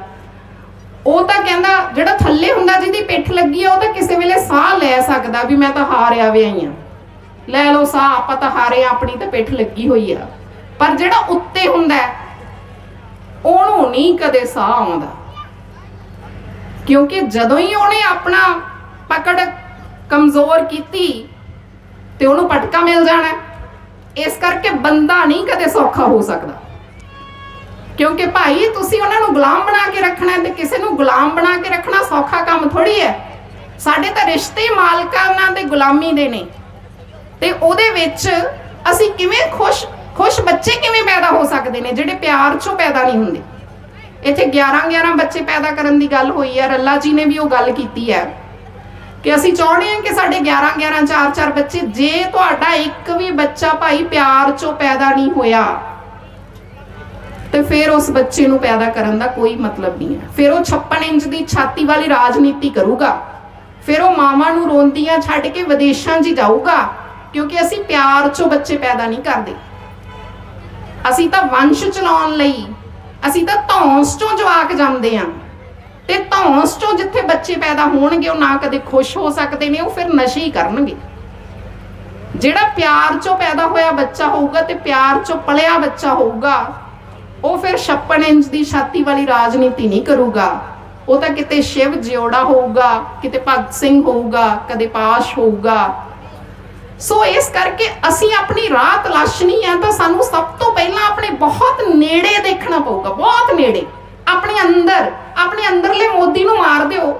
ਉਹ ਤਾਂ ਕਹਿੰਦਾ ਜਿਹੜਾ ਥੱਲੇ ਹੁੰਦਾ ਜਿਹਦੀ ਪਿੱਠ ਲੱਗੀ ਆ ਉਹ ਤਾਂ ਕਿਸੇ ਵੇਲੇ ਸਾਹ ਲੈ ਸਕਦਾ ਵੀ ਮੈਂ ਤਾਂ ਹਾਰਿਆ ਵੇ ਆਈ ਆ। ਲੈ ਲਓ ਸਾਹ ਆਪਾਂ ਤਾਂ ਹਾਰੇ ਆ, ਆਪਣੀ ਤਾਂ ਪਿੱਠ ਲੱਗੀ ਹੋਈ ਆ। ਪਰ ਜਿਹੜਾ ਉੱਤੇ ਹੁੰਦਾ ਉਹਨੂੰ ਨਹੀਂ ਕਦੇ ਸਾਹ ਆਉਂਦਾ। ਕਿਉਂਕਿ ਜਦੋਂ ਹੀ ਉਹਨੇ ਆਪਣਾ ਪਕੜ ਕਮਜ਼ੋਰ ਕੀਤੀ ਤੇ ਉਹਨੂੰ ਪਟਕਾ ਮਿਲ ਜਾਣਾ ਇਸ ਕਰਕੇ ਬੰਦਾ ਨਹੀਂ ਕਦੇ ਸੌਖਾ ਹੋ ਸਕਦਾ। ਕਿਉਂਕਿ ਭਾਈ, ਤੁਸੀਂ ਉਹਨਾਂ ਨੂੰ ਗੁਲਾਮ ਬਣਾ ਕੇ ਰੱਖਣਾ ਤੇ ਕਿਸੇ ਨੂੰ ਗੁਲਾਮ ਬਣਾ ਕੇ ਰੱਖਣਾ ਸੌਖਾ ਕੰਮ ਥੋੜੀ ਹੈ। ਸਾਡੇ ਤਾਂ ਰਿਸ਼ਤੇ ਮਾਲਕਾਂ ਦੇ ਗੁਲਾਮੀ ਦੇ ਨੇ। ਤੇ ਉਹਦੇ ਵਿੱਚ ਅਸੀਂ ਕਿਵੇਂ ਖੁਸ਼ ਖੁਸ਼ ਬੱਚੇ ਕਿਵੇਂ ਪੈਦਾ ਹੋ ਸਕਦੇ ਨੇ, ਜਿਹੜੇ ਪਿਆਰ ਚੋਂ ਪੈਦਾ ਨਹੀਂ ਹੁੰਦੇ। ਇੱਥੇ 11 11 ਬੱਚੇ ਪੈਦਾ ਕਰਨ ਦੀ ਗੱਲ ਹੋਈ ਹੈ, ਰੱਲਾ ਜੀ ਨੇ ਵੀ ਉਹ ਗੱਲ ਕੀਤੀ ਹੈ। ਕਿ ਅਸੀਂ ਚਾਹੁੰਦੇ ਹਾਂ ਕਿ ਸਾਡੇ 11 11 4 4 ਬੱਚੇ, ਜੇ ਤੁਹਾਡਾ ਇੱਕ ਵੀ ਬੱਚਾ ਭਾਈ ਪਿਆਰ ਚੋਂ ਪੈਦਾ ਨਹੀਂ ਹੋਇਆ, ਤੇ ਫਿਰ ਉਸ ਬੱਚੇ ਨੂੰ ਪੈਦਾ ਕਰਨ ਦਾ ਕੋਈ ਮਤਲਬ ਨਹੀਂ ਹੈ। ਫਿਰ ਉਹ 56 ਇੰਚ ਦੀ ਛਾਤੀ ਵਾਲੀ ਰਾਜਨੀਤੀ ਕਰੂਗਾ। ਫਿਰ ਉਹ ਮਾਵਾਂ ਨੂੰ ਰੋਂਦੀਆਂ ਛੱਡ ਕੇ ਵਿਦੇਸ਼ਾਂ 'ਚ ਜਾਊਗਾ, ਕਿਉਂਕਿ ਅਸੀਂ ਪਿਆਰ ਚੋਂ ਬੱਚੇ ਪੈਦਾ ਨਹੀਂ ਕਰਦੇ। ਅਸੀਂ ਤਾਂ ਵੰਸ਼ ਚਲਾਉਣ ਲਈ, ਅਸੀਂ ਤਾਂ ਧੌਂਸ ਚੋਂ ਜਵਾਕ ਜਾਂਦੇ ਆ ਤੇ ਧੌਂਸ ਚੋਂ ਜਿੱਥੇ ਬੱਚੇ ਪੈਦਾ ਹੋਣਗੇ, ਉਹ ਨਾ ਕਦੇ ਖੁਸ਼ ਹੋ ਸਕਦੇ ਨੇ, ਉਹ ਫਿਰ ਨਸ਼ੇ ਹੀ ਕਰਨਗੇ। ਜਿਹੜਾ ਪਿਆਰ ਚੋਂ ਪੈਦਾ ਹੋਇਆ ਬੱਚਾ ਹੋਊਗਾ ਤੇ ਪਿਆਰ ਚੋਂ ਪਲਿਆ ਬੱਚਾ ਹੋਊਗਾ, ਉਹ ਫਿਰ 56 ਇੰਚ ਦੀ ਛਾਤੀ ਵਾਲੀ ਰਾਜਨੀਤੀ ਨਹੀਂ ਕਰੂਗਾ। ਉਹ ਤਾਂ ਕਿਤੇ ਸ਼ਿਵ ਜਿਉੜਾ ਹੋਊਗਾ, ਕਿਤੇ ਭਗਤ ਸਿੰਘ ਹੋਊਗਾ, ਕਦੇ ਪਾਸ਼ ਹੋਊਗਾ। ਸੋ ਇਸ ਕਰਕੇ ਅਸੀਂ ਆਪਣੀ ਰਾਹ ਤਲਾਸ਼ਣੀ ਆ ਤਾਂ ਸਾਨੂੰ ਸਭ ਤੋਂ ਪਹਿਲਾਂ ਆਪਣੇ ਬਹੁਤ ਨੇੜੇ ਦੇਖਣਾ ਪਊਗਾ, ਬਹੁਤ ਨੇੜੇ। ਆਪਣੇ ਅੰਦਰ, ਆਪਣੇ ਅੰਦਰਲੇ ਮੋਦੀ ਨੂੰ ਮਾਰ ਦਿਓ।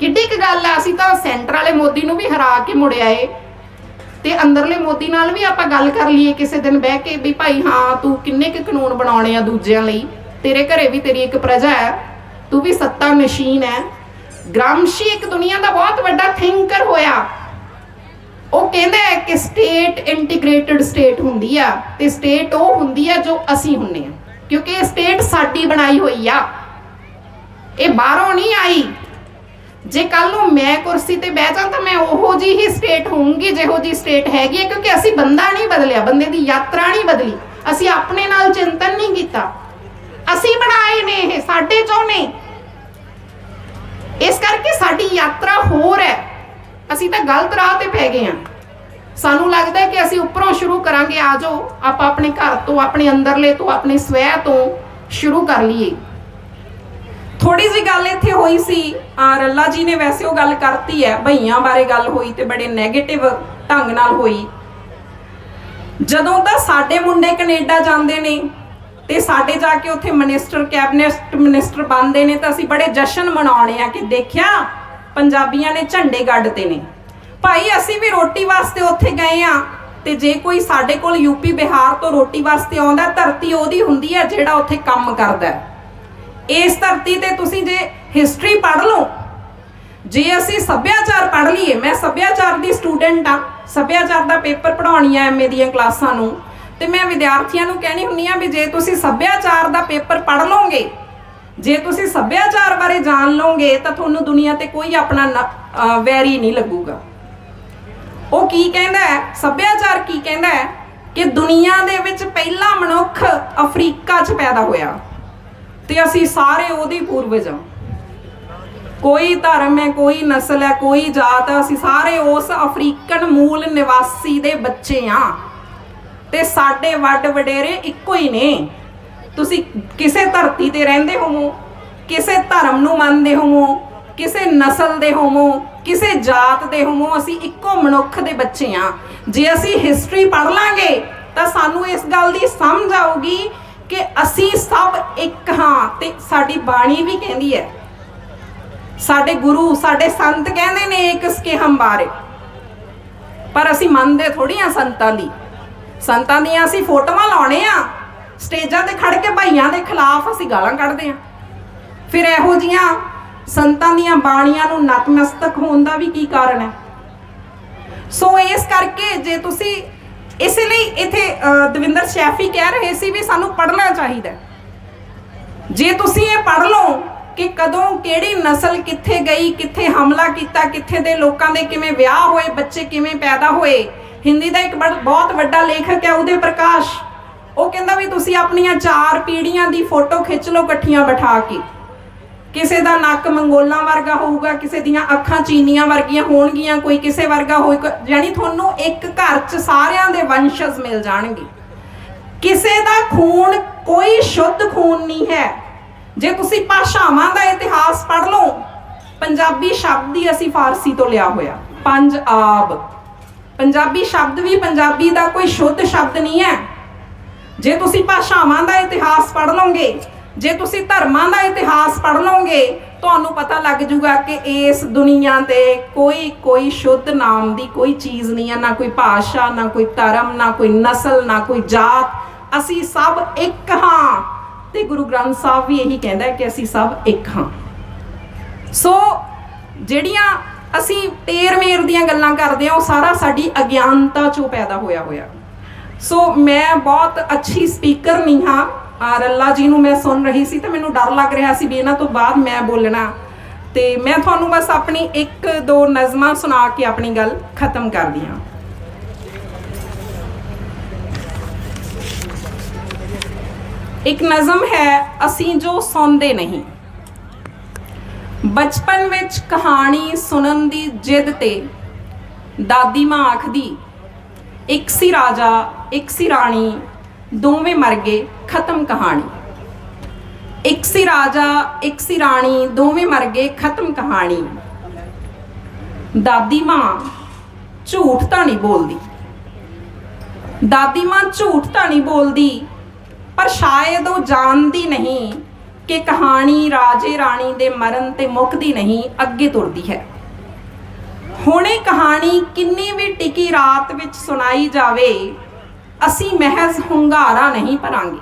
ਕਿੱਡੀ ਕੁ ਗੱਲ ਆ, ਅਸੀਂ ਤਾਂ ਸੈਂਟਰ ਵਾਲੇ ਮੋਦੀ ਨੂੰ ਵੀ ਹਰਾ ਕੇ ਮੁੜਿਆ ਏ ਤੇ ਅੰਦਰਲੇ ਮੋਦੀ ਨਾਲ ਵੀ ਆਪਾਂ ਗੱਲ ਕਰ ਲਈਏ ਕਿਸੇ ਦਿਨ ਬਹਿ ਕੇ ਵੀ ਭਾਈ ਹਾਂ, ਤੂੰ ਕਿੰਨੇ ਕੁ ਕਾਨੂੰਨ ਬਣਾਉਣੇ ਆ ਦੂਜਿਆਂ ਲਈ? ਤੇਰੇ ਘਰੇ ਵੀ ਤੇਰੀ ਇੱਕ ਪ੍ਰਜਾ ਹੈ, ਤੂੰ ਵੀ ਸੱਤਾ ਮਸ਼ੀਨ ਹੈ। ਗ੍ਰਾਮਸ਼ੀ ਇੱਕ ਦੁਨੀਆ ਦਾ ਬਹੁਤ ਵੱਡਾ ਥਿੰਕਰ ਹੋਇਆ। ਉਹ ਕਹਿੰਦਾ ਹੈ ਕਿ ਸਟੇਟ ਇੰਟੀਗ੍ਰੇਟਿਡ ਸਟੇਟ ਹੁੰਦੀ ਆ, ਤੇ ਸਟੇਟ ਉਹ ਹੁੰਦੀ ਆ ਜੋ ਅਸੀਂ ਹੁੰਨੇ ਆ। ਕਿਉਂਕਿ ਇਹ ਸਟੇਟ ਸਾਡੀ ਬਣਾਈ ਹੋਈ ਆ। ਇਹ ਬਾਹਰੋਂ ਨਹੀਂ ਆਈ। ਜੇ ਕੱਲ ਨੂੰ ਮੈਂ ਕੁਰਸੀ ਤੇ ਬਹਿ ਜਾਂ ਤਾਂ ਮੈਂ ਉਹੋ ਜੀ ਹੀ ਸਟੇਟ ਹੋਊਂਗੀ, ਜਿਹੋ ਜੀ ਸਟੇਟ ਹੈਗੀ ਹੈ ਕਿਉਂਕਿ ਅਸੀਂ ਬੰਦਾ ਨਹੀਂ ਬਦਲਿਆ, ਬੰਦੇ ਦੀ ਯਾਤਰਾ ਨਹੀਂ ਬਦਲੀ। ਅਸੀਂ ਆਪਣੇ ਨਾਲ ਚਿੰਤਨ ਨਹੀਂ ਕੀਤਾ। ਅਸੀਂ ਬਣਾਏ ਨੇ ਇਹ, ਸਾਡੇ ਚੋਂ ਨੇ। ਇਸ ਕਰਕੇ ਸਾਡੀ ਯਾਤਰਾ ਹੋਰ ਹੈ। ਅਸੀਂ ਤਾਂ ਗਲਤ ਰਾਹ ਤੇ ਪੈ ਗਏ ਹਾਂ। ਸਾਨੂੰ ਲੱਗਦਾ ਹੈ ਕਿ ਅਸੀਂ ਉੱਪਰੋਂ ਸ਼ੁਰੂ ਕਰਾਂਗੇ, ਆ ਜਾਓ, ਆਪਾਂ ਆਪਣੇ ਘਰ ਤੋਂ, ਆਪਣੇ ਅੰਦਰਲੇ ਤੋਂ, ਆਪਣੇ ਸਵੈ ਤੋਂ ਸ਼ੁਰੂ ਕਰ ਲਈਏ। ਥੋੜੀ ਜਿਹੀ ਗੱਲ ਇੱਥੇ ਹੋਈ ਸੀ ਰੱਲਾ ਜੀ ਨੇ ਵੈਸੇ ਉਹ ਗੱਲ ਕਰਤੀ ਹੈ, ਭਈਆਂ ਬਾਰੇ ਗੱਲ ਹੋਈ ਤੇ ਬੜੇ 네ਗੇਟਿਵ ਢੰਗ ਨਾਲ ਹੋਈ। ਜਦੋਂ ਤਾਂ ਸਾਡੇ ਮੁੰਡੇ ਕੈਨੇਡਾ ਜਾਂਦੇ ਨੇ ਤੇ ਸਾਡੇ ਜਾ ਕੇ ਉੱਥੇ ਮਿਨਿਸਟਰ ਕੈਬਨਿਟ ਮਿਨਿਸਟਰ ਬਣਦੇ ਨੇ ਤਾਂ ਅਸੀਂ ਬੜੇ ਜਸ਼ਨ ਮਨਾਉਣੇ ਆ ਕਿ ਦੇਖਿਆ, ਪੰਜਾਬੀਆਂ ਨੇ ਝੰਡੇ ਗੱਡਤੇ ਨੇ। ਭਾਈ, ਅਸੀਂ ਵੀ ਰੋਟੀ ਵਾਸਤੇ ਉੱਥੇ ਗਏ ਆ ਤੇ ਜੇ ਕੋਈ ਸਾਡੇ ਕੋਲ ਯੂਪੀ ਬਿਹਾਰ ਤੋਂ ਰੋਟੀ ਵਾਸਤੇ ਆਉਂਦਾ, ਧਰਤੀ ਉਹਦੀ ਹੁੰਦੀ ਹੈ ਜਿਹੜਾ ਉੱਥੇ ਕੰਮ ਕਰਦਾ ਇਸ ਧਰਤੀ ਤੇ ਤੁਸੀਂ ਜੇ ਹਿਸਟਰੀ ਪੜ੍ਹ ਲਓ, ਜੇ ਅਸੀਂ ਸੱਭਿਆਚਾਰ ਪੜ੍ਹ ਲਈਏ, ਮੈਂ ਸੱਭਿਆਚਾਰ ਦੀ ਸਟੂਡੈਂਟ ਆ ਸੱਭਿਆਚਾਰ ਦਾ ਪੇਪਰ ਪੜਾਉਣੀ ਆ ਐਮਏ ਦੀਆਂ ਕਲਾਸਾਂ ਨੂੰ, ਤੇ ਮੈਂ ਵਿਦਿਆਰਥੀਆਂ ਨੂੰ ਕਹਿਣੀ ਹੁੰਨੀ ਆ ਵੀ ਜੇ ਤੁਸੀਂ ਸੱਭਿਆਚਾਰ ਦਾ ਪੇਪਰ ਪੜ੍ਹ ਲਓਗੇ, ਜੇ ਤੁਸੀਂ ਸੱਭਿਆਚਾਰ ਬਾਰੇ ਜਾਣ ਲਓਗੇ, ਤਾਂ ਤੁਹਾਨੂੰ ਦੁਨੀਆ ਤੇ ਕੋਈ ਆਪਣਾ ਨ- ਵੈਰੀ ਨਹੀਂ ਲੱਗੂਗਾ। ਉਹ ਕੀ ਕਹਿੰਦਾ ਹੈ? ਸੱਭਿਆਚਾਰ ਕੀ ਕਹਿੰਦਾ ਹੈ? ਕਿ ਦੁਨੀਆ ਦੇ ਵਿੱਚ ਪਹਿਲਾ ਮਨੁੱਖ ਅਫਰੀਕਾ 'ਚ ਪੈਦਾ ਹੋਇਆ। ਤੇ ਅਸੀਂ ਸਾਰੇ ਉਹਦੀ ਪੂਰਵਜ ਹਾਂ। ਕੋਈ ਧਰਮ ਹੈ, ਕੋਈ ਨਸਲ ਹੈ, ਕੋਈ ਜਾਤ ਹੈ, ਅਸੀਂ ਸਾਰੇ ਉਸ ਅਫਰੀਕਨ ਮੂਲ ਨਿਵਾਸੀ ਦੇ ਬੱਚੇ ਆ ਤੇ ਸਾਡੇ ਵੱਡ ਵਡੇਰੇ ਇੱਕੋ ਹੀ ਨੇ। ਤੁਸੀਂ ਕਿਸੇ ਧਰਤੀ ਤੇ ਰਹਿੰਦੇ ਹੋਵੋ, ਕਿਸੇ ਧਰਮ ਨੂੰ ਮੰਨਦੇ ਹੋਵੋ ਕਿਸੇ ਨਸਲ ਦੇ ਹੋਵੋ, ਕਿਸੇ ਜਾਤ ਦੇ ਹੋਵੋ, ਅਸੀਂ ਇੱਕੋ ਮਨੁੱਖ ਦੇ ਬੱਚੇ ਆ ਜੇ ਅਸੀਂ ਹਿਸਟਰੀ ਪੜ੍ਹ ਲਾਂਗੇ, ਤਾਂ ਸਾਨੂੰ ਇਸ ਗੱਲ ਦੀ ਸਮਝ ਆਊਗੀ ਕਿ ਅਸੀਂ ਸਭ ਇੱਕ ਹਾਂ ਤੇ ਸਾਡੀ ਬਾਣੀ ਵੀ ਕਹਿੰਦੀ ਹੈ। ਸਾਡੇ ਗੁਰੂ, ਸਾਡੇ ਸੰਤ ਕਹਿੰਦੇ ਨੇ ਇੱਕ ਕੇ ਹਮ ਬਾਰੇ। ਪਰ ਅਸੀਂ ਮੰਨਦੇ ਥੋੜੀ ਆ ਸੰਤਾਂ ਦੀ। ਸੰਤਾਂ ਦੀਆਂ ਅਸੀਂ ਫੋਟੋਆਂ ਲਾਉਣੇ ਆ ਸਟੇਜਾਂ ਤੇ ਖੜ ਕੇ ਭਾਈਆਂ ਦੇ ਖਿਲਾਫ ਅਸੀਂ ਗਾਲਾਂ ਕੱਢਦੇ ਆ ਫਿਰ ਇਹੋ ਜੀਆਂ ਸੰਤਾਂ ਦੀਆਂ ਬਾਣੀਆਂ ਨੂੰ ਨਤਮਸਤਕ ਹੋਣ ਦਾ ਵੀ ਕੀ ਕਾਰਨ ਹੈ? ਸੋ ਇਸ ਕਰਕੇ ਜੇ ਤੁਸੀਂ ਇਸ ਲਈ ਇਥੇ ਦਵਿੰਦਰ ਸ਼ੈਫੀ ਕਹਿ ਰਹੇ ਸੀ ਵੀ ਸਾਨੂੰ ਪੜ੍ਹਨਾ ਚਾਹੀਦਾ ਜੇ ਤੁਸੀਂ ਇਹ ਪੜ੍ਹ ਲਓ ਕਿ ਕਦੋਂ ਕਿਹੜੀ ਨਸਲ ਕਿੱਥੇ ਗਈ, ਕਿੱਥੇ ਹਮਲਾ ਕੀਤਾ, ਕਿੱਥੇ ਦੇ ਲੋਕਾਂ ਦੇ ਕਿਵੇਂ ਵਿਆਹ ਹੋਏ, ਬੱਚੇ ਕਿਵੇਂ ਪੈਦਾ ਹੋਏ, ਹਿੰਦੀ ਦਾ ਇੱਕ ਬੜ- ਬਹੁਤ ਵੱਡਾ ਲੇਖਕ ਹੈ ਉਦੇ ਪ੍ਰਕਾਸ਼। ਉਹ ਕਹਿੰਦਾ ਵੀ ਤੁਸੀਂ ਆਪਣੀਆਂ ਚਾਰ ਪੀੜ੍ਹੀਆਂ ਦੀ ਫੋਟੋ ਖਿੱਚ ਲਓ ਇਕੱਠੀਆਂ ਬਿਠਾ ਕੇ। ਕਿਸੇ ਦਾ ਨੱਕ ਮੰਗੋਲਾਂ ਵਰਗਾ ਹੋਊਗਾ, ਕਿਸੇ ਦੀਆਂ ਅੱਖਾਂ ਚੀਨੀਆਂ ਵਰਗੀਆਂ ਹੋਣਗੀਆਂ, ਕੋਈ ਕਿਸੇ ਵਰਗਾ ਹੋਈ ਯਾਨੀ ਤੁਹਾਨੂੰ ਇੱਕ ਘਰ 'ਚ ਸਾਰਿਆਂ ਦੇ ਵੰਸ਼ਜ ਮਿਲ ਜਾਣਗੇ। ਕਿਸੇ ਦਾ ਖੂਨ ਕੋਈ ਸ਼ੁੱਧ ਖੂਨ ਨਹੀਂ ਹੈ। ਜੇ ਤੁਸੀਂ ਭਾਸ਼ਾਵਾਂ ਦਾ ਇਤਿਹਾਸ ਪੜ੍ਹ ਲਓ, ਪੰਜਾਬੀ ਸ਼ਬਦ ਹੀ ਅਸੀਂ ਫਾਰਸੀ ਤੋਂ ਲਿਆ ਹੋਇਆ। ਪੰਜ ਆਬ। ਪੰਜਾਬੀ ਸ਼ਬਦ ਵੀ ਪੰਜਾਬੀ ਦਾ ਕੋਈ ਸ਼ੁੱਧ ਸ਼ਬਦ ਨਹੀਂ ਹੈ। ਜੇ ਤੁਸੀਂ ਭਾਸ਼ਾਵਾਂ ਦਾ ਇਤਿਹਾਸ ਪੜ੍ਹ ਲਓਗੇ ਜੇ ਤੁਸੀਂ ਧਰਮਾਂ ਦਾ ਇਤਿਹਾਸ ਪੜ੍ਹ ਲਓਗੇ, ਤੁਹਾਨੂੰ ਪਤਾ ਲੱਗ ਜੂਗਾ ਕਿ ਇਸ ਦੁਨੀਆ ਤੇ ਕੋਈ ਕੋਈ ਸ਼ੁੱਧ ਨਾਮ ਦੀ ਕੋਈ ਚੀਜ਼ ਨਹੀਂ ਹੈ ਨਾ ਕੋਈ ਭਾਸ਼ਾ, ਨਾ ਕੋਈ ਧਰਮ, ਨਾ ਕੋਈ ਨਸਲ, ਨਾ ਕੋਈ ਜਾਤ। ਅਸੀਂ ਸਭ ਇੱਕ ਹਾਂ। ਤੇ ਗੁਰੂ ਗ੍ਰੰਥ ਸਾਹਿਬ ਵੀ ਇਹੀ ਕਹਿੰਦਾ ਕਿ ਅਸੀਂ ਸਭ ਇੱਕ ਹਾਂ। ਸੋ ਜਿਹੜੀਆਂ ਅਸੀਂ ਤੇਰ ਮੇਰ ਦੀਆਂ ਗੱਲਾਂ ਕਰਦੇ ਹਾਂ, ਉਹ ਸਾਰਾ ਸਾਡੀ ਅਗਿਆਨਤਾ ਚੋਂ ਪੈਦਾ ਹੋਇਆ ਹੋਇਆ। ਸੋ ਮੈਂ ਬਹੁਤ ਅੱਛੀ ਸਪੀਕਰ ਨਹੀਂ ਹਾਂ। ਆ ਰੱਲਾ ਜੀ ਨੂੰ ਮੈਂ ਸੁਣ ਰਹੀ ਸੀ ਤੇ ਮੈਨੂੰ ਡਰ ਲੱਗ ਰਿਹਾ ਸੀ ਵੀ ਇਹਨਾਂ ਤੋਂ ਬਾਅਦ ਮੈਂ ਬੋਲਣਾ। ਤੇ ਮੈਂ ਤੁਹਾਨੂੰ ਬਸ ਆਪਣੀ ਇੱਕ ਦੋ ਨਜ਼ਮਾਂ ਸੁਣਾ ਕੇ ਆਪਣੀ ਗੱਲ ਖਤਮ ਕਰਦੀ ਹਾਂ। ਇੱਕ ਨਜ਼ਮ ਹੈ, ਅਸੀਂ ਜੋ ਸੌਂਦੇ ਨਹੀਂ। ਬਚਪਨ ਵਿੱਚ ਕਹਾਣੀ ਸੁਣਨ ਦੀ ਜਿੱਦ ਤੇ ਦਾਦੀ ਮਾਂ ਆਖਦੀ, ਇੱਕ ਸੀ ਰਾਜਾ, ਇੱਕ ਸੀ ਰਾਣੀ ਦੋਵੇਂ ਮਰ ਗਏ, ਖਤਮ ਕਹਾਣੀ। ਇੱਕ ਸੀ ਰਾਜਾ, ਇੱਕ ਸੀ ਰਾਣੀ, ਦੋਵੇਂ ਮਰ ਗਏ, ਖਤਮ ਕਹਾਣੀ। ਦਾਦੀ ਮਾਂ ਝੂਠ ਤਾਂ ਨਹੀਂ ਬੋਲਦੀ। ਦਾਦੀ ਮਾਂ ਝੂਠ ਤਾਂ ਨਹੀਂ ਬੋਲਦੀ, ਪਰ ਸ਼ਾਇਦ ਉਹ ਜਾਣਦੀ ਨਹੀਂ ਕਿ ਕਹਾਣੀ ਰਾਜੇ ਰਾਣੀ ਦੇ ਮਰਨ ਤੇ ਮੁੱਕਦੀ ਨਹੀਂ, ਅੱਗੇ ਤੁਰਦੀ ਹੈ। ਹੁਣੇ ਕਹਾਣੀ ਕਿੰਨੀ ਵੀ ਟਿਕੀ ਰਾਤ ਵਿੱਚ ਸੁਣਾਈ ਜਾਵੇ ਅਸੀਂ ਮਹਿਜ਼ ਹੁੰਗਾਰਾ ਨਹੀਂ ਭਰਾਂਗੇ।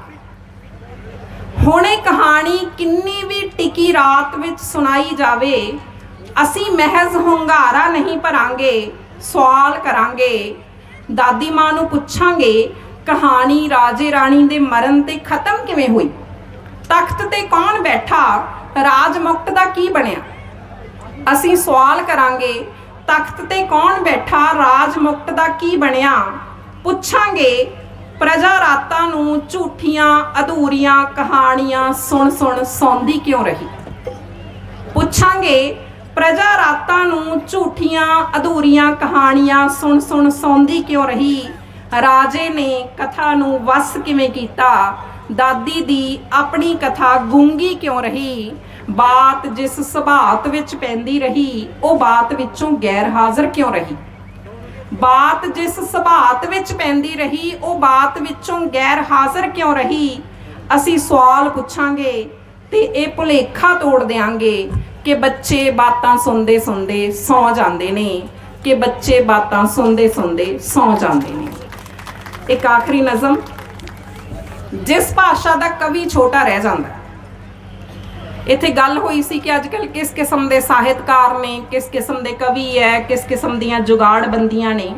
ਹੁਣੇ ਕਹਾਣੀ ਕਿੰਨੀ ਵੀ ਟਿਕੀ ਰਾਤ ਵਿੱਚ ਸੁਣਾਈ ਜਾਵੇ, ਅਸੀਂ ਮਹਿਜ਼ ਹੁੰਗਾਰਾ ਨਹੀਂ ਭਰਾਂਗੇ, ਸਵਾਲ ਕਰਾਂਗੇ, ਦਾਦੀ ਮਾਂ ਨੂੰ ਪੁੱਛਾਂਗੇ, ਕਹਾਣੀ ਰਾਜੇ ਰਾਣੀ ਦੇ ਮਰਨ ਤੇ ਖਤਮ ਕਿਵੇਂ ਹੋਈ? ਤਖਤ ਤੇ ਕੌਣ ਬੈਠਾ? ਰਾਜ ਮੁਕਤ ਦਾ ਕੀ ਬਣਿਆ? ਅਸੀਂ ਸਵਾਲ ਕਰਾਂਗੇ, ਤਖਤ ਤੇ ਕੌਣ ਬੈਠਾ? ਰਾਜ ਮੁਕਤ ਦਾ ਕੀ ਬਣਿਆ? ਪੁੱਛਾਂਗੇ ਪ੍ਰਜਾ ਰਾਤਾਂ ਨੂੰ ਝੂਠੀਆਂ, ਅਧੂਰੀਆਂ ਕਹਾਣੀਆਂ ਸੁਣ ਸੁਣ ਸੌਂਦੀ ਕਿਉਂ ਰਹੀ? ਪੁੱਛਾਂਗੇ ਪ੍ਰਜਾ ਰਾਤਾਂ ਨੂੰ ਝੂਠੀਆਂ, ਅਧੂਰੀਆਂ ਕਹਾਣੀਆਂ ਸੁਣ ਸੁਣ ਸੌਂਦੀ ਕਿਉਂ ਰਹੀ? ਰਾਜੇ ਨੇ ਕਥਾ ਨੂੰ ਵਸ ਕਿਵੇਂ ਕੀਤਾ? ਦਾਦੀ ਦੀ ਆਪਣੀ ਕਥਾ ਗੂੰਗੀ ਕਿਉਂ ਰਹੀ? ਬਾਤ ਜਿਸ ਸੁਭਾਤ ਵਿੱਚ ਪੈਂਦੀ ਰਹੀ, ਉਹ ਬਾਤ ਵਿੱਚੋਂ ਗੈਰ ਹਾਜ਼ਰ ਕਿਉਂ ਰਹੀ? ਬਾਤ ਜਿਸ ਸੁਭਾਤ ਵਿੱਚ ਪੈਂਦੀ ਰਹੀ, ਉਹ ਬਾਤ ਵਿੱਚੋਂ ਗੈਰ ਹਾਜ਼ਰ ਕਿਉਂ ਰਹੀ? ਅਸੀਂ ਸਵਾਲ ਪੁੱਛਾਂਗੇ ਤੇ ਇਹ ਭੁਲੇਖਾ ਤੋੜ ਦੇਾਂਗੇ ਕਿ ਬੱਚੇ ਬਾਤਾਂ ਸੁਣਦੇ ਸੁਣਦੇ ਸੌ ਜਾਂਦੇ ਨੇ, ਕਿ ਬੱਚੇ ਬਾਤਾਂ ਸੁਣਦੇ ਸੁਣਦੇ ਸੌ ਜਾਂਦੇ ਨੇ। ਇੱਕ ਆਖਰੀ ਨਜ਼ਮ, ਜਿਸ ਭਾਸ਼ਾ ਦਾ ਕਵੀ ਛੋਟਾ ਰਹਿ ਜਾਂਦਾ ਇੱਥੇ ਗੱਲ ਹੋਈ ਸੀ ਕਿ ਅੱਜ ਕੱਲ ਕਿਸ ਕਿਸਮ ਦੇ ਸਾਹਿਤਕਾਰ ਨੇ, ਕਿਸ ਕਿਸਮ ਦੇ ਕਵੀ ਹੈ, ਕਿਸ ਕਿਸਮ ਦੀਆਂ ਜੁਗਾੜ ਬੰਦੀਆਂ ਨੇ।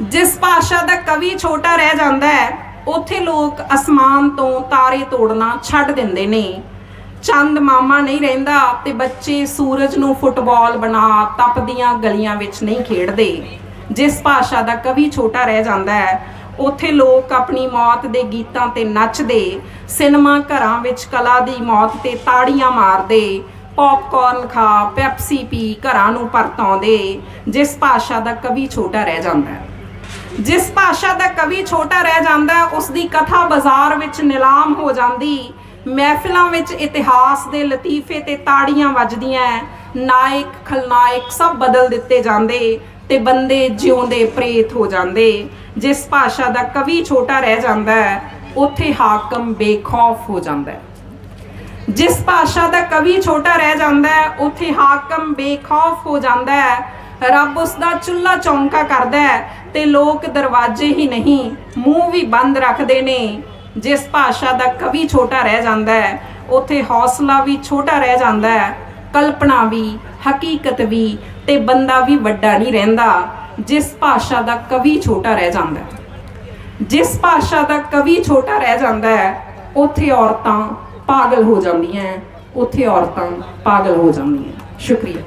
ਜਿਸ ਭਾਸ਼ਾ ਦਾ ਕਵੀ ਛੋਟਾ ਰਹਿ ਜਾਂਦਾ ਹੈ, ਉੱਥੇ ਲੋਕ ਅਸਮਾਨ ਤੋਂ ਤਾਰੇ ਤੋੜਨਾ ਛੱਡ ਦਿੰਦੇ ਨੇ। ਚੰਦ ਮਾਮਾ ਨਹੀਂ ਰਹਿੰਦਾ ਤੇ ਬੱਚੇ ਸੂਰਜ ਨੂੰ ਫੁੱਟਬਾਲ ਬਣਾ ਤਪਦੀਆਂ ਗਲੀਆਂ ਵਿੱਚ ਨਹੀਂ ਖੇਡਦੇ। ਜਿਸ ਭਾਸ਼ਾ ਦਾ ਕਵੀ ਛੋਟਾ ਰਹਿ ਜਾਂਦਾ ਹੈ ਉੱਥੇ ਲੋਕ ਆਪਣੀ ਮੌਤ ਦੇ ਗੀਤਾਂ ਤੇ ਨੱਚਦੇ ਸਿਨੇਮਾ ਘਰਾਂ ਵਿੱਚ ਕਲਾ ਦੀ ਮੌਤ ਤੇ ਤਾੜੀਆਂ ਮਾਰਦੇ ਪੌਪਕਾਰਨ ਖਾ ਪੈਪਸੀ ਪੀ ਘਰਾਂ ਨੂੰ ਪਰਤਾਉਂਦੇ ਜਿਸ ਭਾਸ਼ਾ ਦਾ ਕਵੀ ਛੋਟਾ ਰਹਿ ਜਾਂਦਾ ਹੈ। ਜਿਸ ਭਾਸ਼ਾ ਦਾ ਕਵੀ ਛੋਟਾ ਰਹਿ ਜਾਂਦਾ ਹੈ, ਉਸ ਦੀ ਕਥਾ ਬਾਜ਼ਾਰ ਵਿੱਚ ਨਿਲਾਮ ਹੋ ਜਾਂਦੀ ਮਹਿਫਿਲਾਂ ਵਿੱਚ ਇਤਿਹਾਸ ਦੇ ਲਤੀਫੇ ਤੇ ਤਾੜੀਆਂ ਵੱਜਦੀਆਂ ਨਾਇਕ ਖਲਨਾਇਕ ਸਭ ਬਦਲ ਦਿੱਤੇ ਜਾਂਦੇ ਤੇ ਬੰਦੇ ਜਿਉਂਦੇ ਪ੍ਰੇਤ ਹੋ ਜਾਂਦੇ। ਜਿਸ ਭਾਸ਼ਾ ਦਾ ਕਵੀ ਛੋਟਾ ਰਹਿ ਜਾਂਦਾ ਹੈ, ਉੱਥੇ ਹਾਕਮ ਬੇਖੌਫ ਹੋ ਜਾਂਦਾ ਹੈ। ਜਿਸ ਭਾਸ਼ਾ ਦਾ ਕਵੀ ਛੋਟਾ ਰਹਿ ਜਾਂਦਾ ਹੈ, ਉੱਥੇ ਹਾਕਮ ਬੇਖੌਫ ਹੋ ਜਾਂਦਾ ਹੈ। ਰੱਬ ਉਸ ਦਾ ਚੁੱਲਾ ਚੌਂਕਾ ਕਰਦਾ ਹੈ ਤੇ ਲੋਕ ਦਰਵਾਜ਼ੇ ਹੀ ਨਹੀਂ, ਮੂੰਹ ਵੀ ਬੰਦ ਰੱਖਦੇ ਨੇ। ਜਿਸ ਭਾਸ਼ਾ ਦਾ ਕਵੀ ਛੋਟਾ ਰਹਿ ਜਾਂਦਾ ਹੈ, ਉੱਥੇ ਹੌਸਲਾ ਵੀ ਛੋਟਾ ਰਹਿ ਜਾਂਦਾ ਹੈ, ਕਲਪਨਾ ਵੀ, ਹਕੀਕਤ ਵੀ ਤੇ ਬੰਦਾ ਵੀ ਵੱਡਾ ਨਹੀਂ ਰਹਿੰਦਾ, ਜਿਸ ਭਾਸ਼ਾ ਦਾ ਕਵੀ ਛੋਟਾ ਰਹਿ ਜਾਂਦਾ ਹੈ। ਜਿਸ ਭਾਸ਼ਾ ਦਾ ਕਵੀ ਛੋਟਾ ਰਹਿ ਜਾਂਦਾ ਹੈ, ਉੱਥੇ ਔਰਤਾਂ ਪਾਗਲ ਹੋ ਜਾਂਦੀਆਂ ਉੱਥੇ ਔਰਤਾਂ ਪਾਗਲ ਹੋ ਜਾਂਦੀਆਂ ਸ਼ੁਕਰੀਆ।